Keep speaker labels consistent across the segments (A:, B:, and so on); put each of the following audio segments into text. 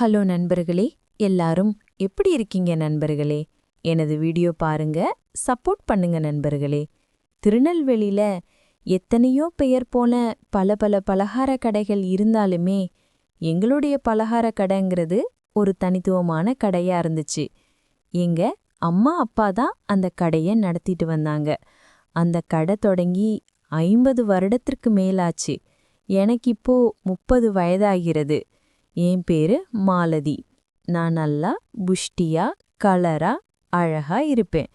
A: Hello நண்பர்களே எல்லாரும் எப்படி இருக்கீங்க நண்பர்களே? எனது வீடியோ பாருங்க சப்போர்ட் பண்ணுங்க நண்பர்களே. திருநெல்வேலியில எத்தனையோ பெயர் போன பல பல பலகார கடைகள் இருந்தாலுமே எங்களுடைய பலகார கடைங்கிறது ஒரு தனித்துவமான கடையா இருந்துச்சு. எங்க அம்மா அப்பா தான் அந்த கடையை நடத்திட்டு வந்தாங்க. அந்த கடை தொடங்கி ஐம்பது வருடத்திற்கு மேலாச்சு. எனக்கு இப்போ முப்பது வயதாகிறது. என் பேரு மாலதி. நான் நல்லா புஷ்டியா கலரா அழகா இருப்பேன்.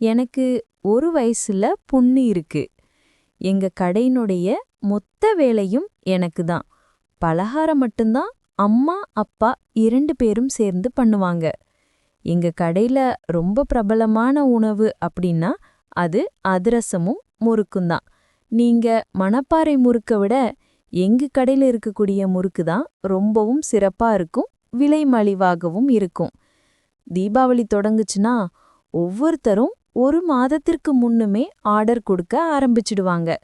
A: எனக்கு ஒரு வயசுல புண்ணு இருக்கு. எங்க கடையினுடைய மொத்த வேலையும் எனக்கு தான். பலகாரம் மட்டும்தான் அம்மா அப்பா இரண்டு பேரும் சேர்ந்து பண்ணுவாங்க. எங்க கடையில ரொம்ப பிரபலமான உணவு அப்படின்னா அது அதிரசமும் முறுக்கும் தான். நீங்க மணப்பாறை முறுக்க விட எங்க கடையில இருக்கக்கூடிய முறுக்கு தான் ரொம்பவும் சிறப்பா இருக்கும் விலை மலிவாகவும் இருக்கும். தீபாவளி தொடங்குச்சுன்னா ஒவ்வொருத்தரும் ஒரு மாதத்திற்கு முன்னுமே ஆர்டர் கொடுக்க ஆரம்பிச்சிடுவாங்க.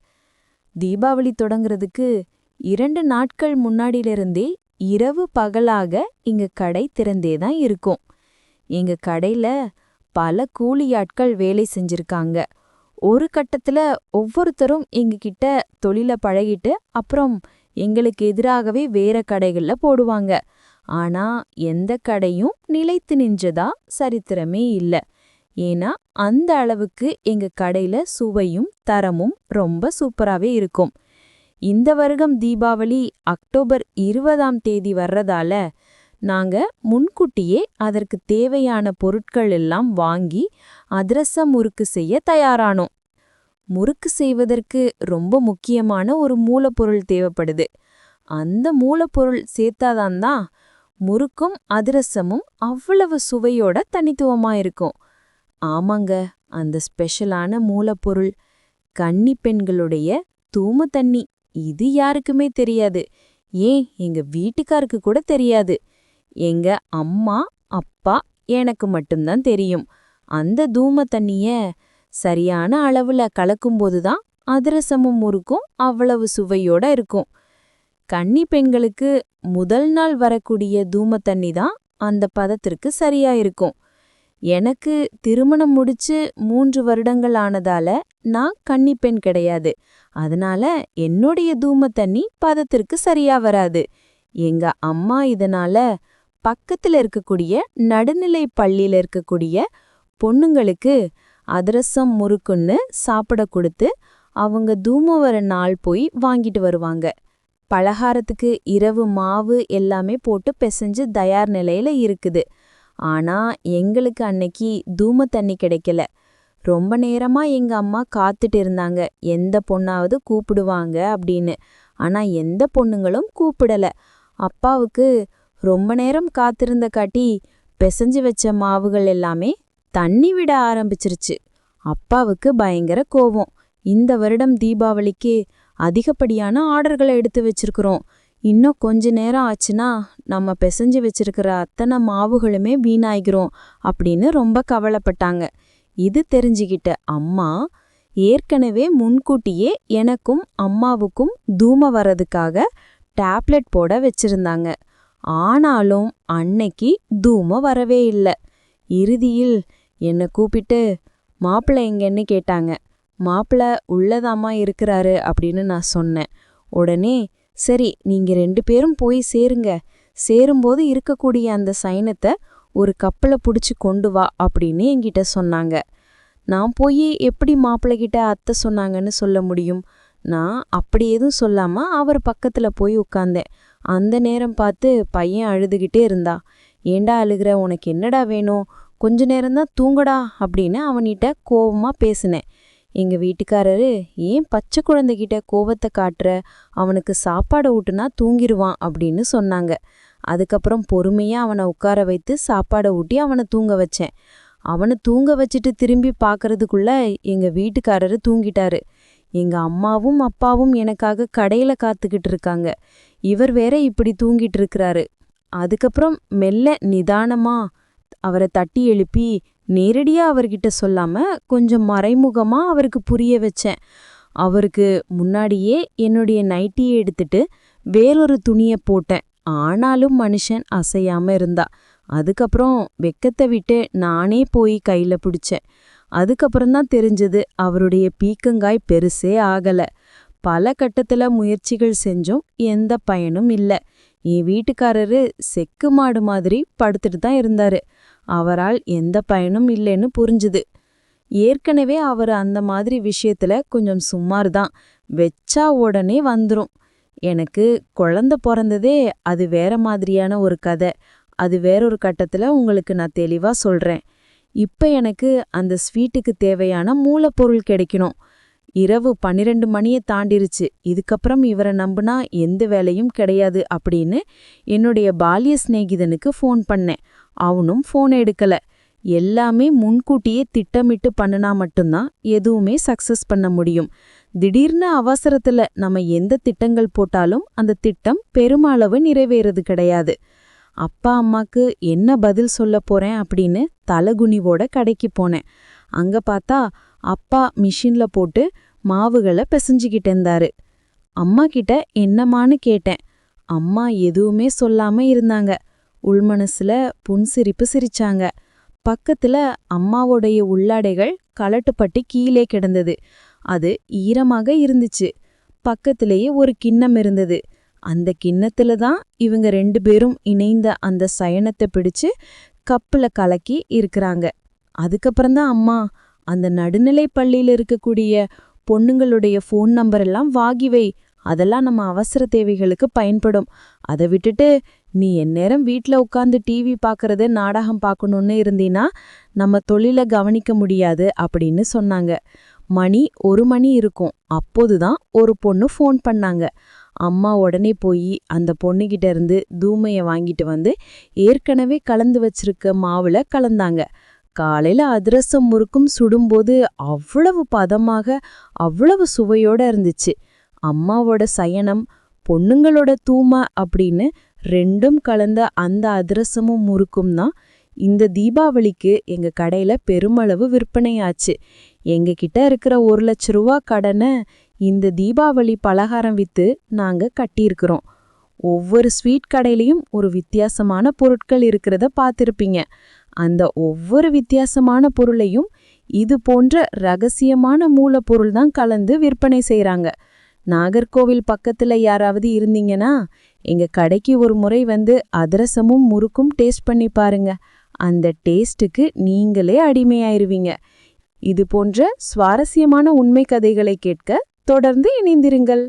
A: தீபாவளி தொடங்குறதுக்கு இரண்டு நாட்கள் முன்னாடியிலிருந்தே இரவு பகலாக இங்க கடை திறந்தே தான் இருக்கும். எங்க கடையில பல கூலியாட்கள் வேலை செஞ்சிருக்காங்க. ஒரு கட்டத்துல ஒவ்வொருத்தரும் எங்ககிட்ட தொழில பழகிட்டு அப்புறம் எங்களுக்கு எதிராகவே வேற கடைகள்ல போடுவாங்க. ஆனா எந்த கடையும் நிலைத்து நின்றதா சரித்திரமே இல்ல. ஏன்னா அந்த அளவுக்கு எங்க கடையில சுவையும் தரமும் ரொம்ப சூப்பராவே இருக்கும். இந்த வருடம் தீபாவளி அக்டோபர் இருபதாம் தேதி வர்றதால நாங்க முன்கூட்டியே அதற்கு தேவையான பொருட்கள் எல்லாம் வாங்கி அதிரச முறுக்கு செய்ய தயாரானோம். முறுக்கு செய்வதற்கு ரொம்ப முக்கியமான ஒரு மூலப்பொருள் தேவைப்படுது. அந்த மூலப்பொருள் சேர்த்தாதான் தான் முறுக்கும் அதிரசமும் அவ்வளவு சுவையோட தனித்துவமா இருக்கும். ஆமாங்க அந்த ஸ்பெஷலான மூலப்பொருள் கன்னி பெண்களுடைய தூம தண்ணி. இது யாருக்குமே தெரியாது. ஏன் எங்க வீட்டுக்காருக்கு கூட தெரியாது. எங்க அம்மா அப்பா எனக்கு மட்டும்தான் தெரியும். அந்த தூம தண்ணிய சரியான அளவுல கலக்கும்போது தான் அதிரசமும் முறுக்கும் அவ்வளவு சுவையோட இருக்கும். கன்னி பெண்களுக்கு முதல் நாள் வரக்கூடிய தூம தண்ணி தான் அந்த பதத்திற்கு சரியா இருக்கும். எனக்கு திருமணம் முடிச்சு மூன்று வருடங்கள் ஆனதால நான் கன்னி பெண் கிடையாது. அதனால என்னுடைய தூம தண்ணி பதத்திற்கு சரியா வராது. எங்க அம்மா இதனால பக்கத்தில் இருக்கக்கூடிய நடுநிலை பள்ளியில இருக்கக்கூடிய பொண்ணுங்களுக்கு அதிரசம் முறுக்குன்னு சாப்பிட கொடுத்து அவங்க தூம வர நாள் போய் வாங்கிட்டு வருவாங்க. பலகாரத்துக்கு இரவு மாவு எல்லாமே போட்டு பிசைஞ்சு தயார் நிலையில இருக்குது. ஆனா எங்களுக்கு அன்னைக்கு தூம தண்ணி கிடைக்கல. ரொம்ப நேரமா எங்க அம்மா காத்துட்டு இருந்தாங்க. எந்த பொண்ணாவது கூப்பிடுவாங்க அப்படின்னு. ஆனா எந்த பொண்ணுங்களும் கூப்பிடல. அப்பாவுக்கு ரொம்ப நேரம் காத்திருந்த காட்டி பிசைஞ்சு வச்ச மாவுகள் எல்லாமே தண்ணி விட ஆரம்பிச்சிருச்சு. அப்பாவுக்கு பயங்கர கோவம். இந்த வருடம் தீபாவளிக்கு அதிகப்படியான ஆர்டர்களை எடுத்து வச்சிருக்கிறோம். இன்னும் கொஞ்ச நேரம் ஆச்சுன்னா நம்ம பிசைஞ்சு வச்சிருக்கிற அத்தனை மாவுகளுமே வீணாய்கிறோம் அப்படின்னு ரொம்ப கவலைப்பட்டாங்க. இது தெரிஞ்சுக்கிட்ட அம்மா ஏற்கனவே முன்கூட்டியே எனக்கும் அம்மாவுக்கும் தூம வரதுக்காக டேப்லெட் போட வச்சிருந்தாங்க. ஆனாலும் அன்னைக்கு தூம வரவே இல்லை. இறுதியில் என்னை கூப்பிட்டு மாப்பிள்ளை எங்கன்னு கேட்டாங்க. மாப்பிள்ளை உள்ளதாமா இருக்கிறாரு அப்படின்னு நான் சொன்னேன். உடனே சரி நீங்கள் ரெண்டு பேரும் போய் சேருங்க. சேரும்போது இருக்கக்கூடிய அந்த சைனத்தை ஒரு கப்பலை பிடிச்சி கொண்டு வா அப்படின்னு என்கிட்ட சொன்னாங்க. நான் போய் எப்படி மாப்பிள்ளைகிட்ட அத்தை சொன்னாங்கன்னு சொல்ல முடியும்? நான் அப்படி எதுவும் சொல்லாமல் அவர் பக்கத்தில் போய் உட்காந்தேன் அந்த நேரம் பார்த்து பையன் அழுதுகிட்டே இருந்தா. ஏண்டா அழுகிற? உனக்கு என்னடா வேணும்? கொஞ்ச நேரம்தான் தூங்கடா அப்படின்னு அவனிட்ட கோபமாக பேசினேன். எங்கள் வீட்டுக்காரரு ஏன் பச்சை குழந்தைகிட்ட கோவத்தை காட்டுற? அவனுக்கு சாப்பாடை ஊட்டுனா தூங்கிடுவான் அப்படின்னு சொன்னாங்க. அதுக்கப்புறம் பொறுமையாக அவனை உட்கார வைத்து சாப்பாடை ஊட்டி அவனை தூங்க வச்சேன். அவனை தூங்க வச்சுட்டு திரும்பி பார்க்கறதுக்குள்ள எங்கள் வீட்டுக்காரரு தூங்கிட்டாரு. எங்கள் அம்மாவும் அப்பாவும் எனக்காக கடையில் காத்துக்கிட்டு இருக்காங்க. இவர் வேற இப்படி தூங்கிட்டு இருக்கிறாரு அதுக்கப்புறம் மெல்ல நிதானமா அவரை தட்டி எழுப்பி நேரடியா அவர்கிட்ட சொல்லாம கொஞ்சம் மறைமுகமா அவருக்கு புரிய வச்சேன். அவருக்கு முன்னாடியே என்னுடைய நைட்டியை எடுத்துட்டு வேறொரு துணியை போட்டேன். ஆனாலும் மனுஷன் அசையாம இருந்தா. அதுக்கப்புறம் வெக்கத்தை விட்டு நானே போய் கையில பிடிச்சேன். அதுக்கப்புறம் தான் தெரிஞ்சது அவருடைய பீக்கங்காய் பெருசே ஆகலை. பல கட்டத்தில் முயற்சிகள் செஞ்சும். எந்த பயனும் இல்லை. என் வீட்டுக்காரரு செக்கு மாடு மாதிரி படுத்துட்டு தான் இருந்தாரு. அவரால் எந்த பயனும் இல்லைன்னு புரிஞ்சுது. ஏற்கனவே அவர் அந்த மாதிரி விஷயத்துல கொஞ்சம் சுமார் தான். வெச்சா உடனே வந்துடும் எனக்கு குழந்த பிறந்ததே அது வேற மாதிரியான ஒரு கதை. அது வேறொரு கட்டத்தில் உங்களுக்கு நான் தெளிவாக சொல்கிறேன் இப்போ எனக்கு அந்த ஸ்வீட்டுக்கு தேவையான மூலப்பொருள் கிடைக்கணும். இரவு பன்னிரெண்டு மணியை தாண்டிருச்சு. இதுக்கப்புறம் இவரை நம்புனா எந்த வேலையும் கிடையாது அப்படின்னு என்னுடைய பால்ய சிநேகிதனுக்கு ஃபோன் பண்ணேன். அவனும் ஃபோன் எடுக்கல. எல்லாமே முன்கூட்டியே திட்டமிட்டு பண்ணுனா மட்டும்தான் எதுவுமே சக்சஸ் பண்ண முடியும். திடீர்னு அவசரத்துல நம்ம எந்த திட்டங்கள் போட்டாலும் அந்த திட்டம் பெருமளவு நிறைவேறது கிடையாது. அப்பா அம்மாக்கு என்ன பதில் சொல்ல போறேன் அப்படின்னு தலகுனிவோட கடைக்கு போனேன். அங்க பார்த்தா அப்பா மிஷின்ல போட்டு மாவுகளை பிசைஞ்சுக்கிட்டு இருந்தாரு. அம்மா கிட்ட என்னமான்னு கேட்டேன். அம்மா எதுவுமே சொல்லாம இருந்தாங்க. உள்மனசுல புன்சிரிப்பு சிரிச்சாங்க. பக்கத்துல அம்மாவோடைய உள்ளாடைகள் கலட்டுப்பட்டு கீழே கிடந்தது. அது ஈரமாக இருந்துச்சு. பக்கத்திலேயே ஒரு கிண்ணம் இருந்தது. அந்த கிண்ணத்துல தான் இவங்க ரெண்டு பேரும் இணைந்த அந்த சயனத்தை பிடிச்சு கப்புல கலக்கி இருக்கிறாங்க. அதுக்கப்புறம்தான் அம்மா அந்த நடுநிலை பள்ளியில் இருக்கக்கூடிய பொண்ணுங்களுடைய ஃபோன் நம்பர் எல்லாம் வாங்கி வை. அதெல்லாம் நம்ம அவசர தேவைகளுக்கு பயன்படும். அதை விட்டுட்டு நீ எந்நேரம் வீட்டில் உட்காந்து டிவி பார்க்கறது நாடகம் பார்க்கணுன்னு இருந்தீன்னா நம்ம தொழிலை கவனிக்க முடியாது அப்படின்னு சொன்னாங்க. மணி ஒரு மணி இருக்கும். அப்போது தான் ஒரு பொண்ணு ஃபோன் பண்ணாங்க. அம்மா உடனே போய் அந்த பொண்ணுகிட்ட இருந்து வாங்கிட்டு வந்து ஏற்கனவே கலந்து வச்சிருக்க மாவில் கலந்தாங்க. காலையில அதிரசம் முறுக்கும் சுடும்போது அவ்வளவு பதமாக அவ்வளவு சுவையோட இருந்துச்சு. அம்மாவோட சயனம் பொண்ணுங்களோட தூமா அப்படின்னு ரெண்டும் கலந்த அந்த அதிரசமும் முறுக்கும் தான் இந்த தீபாவளிக்கு எங்க கடையில பெருமளவு விற்பனையாச்சு. எங்க கிட்ட இருக்கிற ஒரு லட்ச ரூபா கடனை இந்த தீபாவளி பலகாரம் விற்று நாங்கள் கட்டியிருக்கிறோம். ஒவ்வொரு ஸ்வீட் கடையிலையும் ஒரு வித்தியாசமான பொருட்கள் இருக்கிறத பார்த்திருப்பீங்க. அந்த ஒவ்வொரு வித்தியாசமான பொருளையும் இது போன்ற ரகசியமான மூலப்பொருள் தான் கலந்து விற்பனை செய்கிறாங்க நாகர்கோவில் பக்கத்துல யாராவது இருந்தீங்கன்னா எங்க கடைக்கு ஒரு முறை வந்து அதிரசமும் முறுக்கும் டேஸ்ட் பண்ணி பாருங்க. அந்த டேஸ்ட்டுக்கு நீங்களே அடிமையாயிருவீங்க. இது போன்ற சுவாரஸ்யமான உண்மை கதைகளை கேட்க தொடர்ந்து இணைந்திருங்கள்.